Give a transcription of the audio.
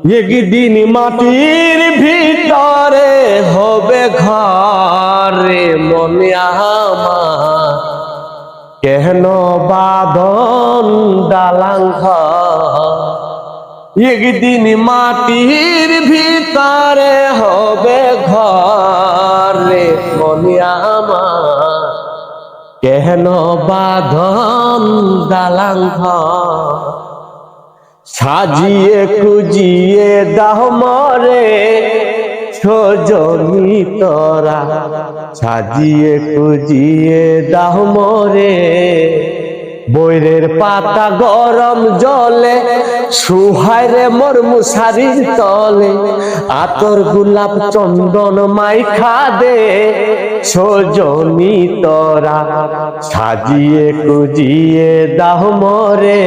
একদিন মাটির ভিতরে হবে ঘরে মনে কেন বাদন ডালাং একদিন মাটির ভিতরে হবে ঘরে মনে কেন বাঁধন দালাং ঘর? সাজিয়ে কুজিয়ে দাহ মরে, সজনি তরা। সাজিয়ে কুজিয়ে দাহ মরে বৈরের পাতা গরম জলে সুহাইরে মোর মুসারির তলে। আতর গোলাপ চন্দন মাইখা দে, সজনি তরা। সাজিয়ে কুজিয়ে দাহ মরে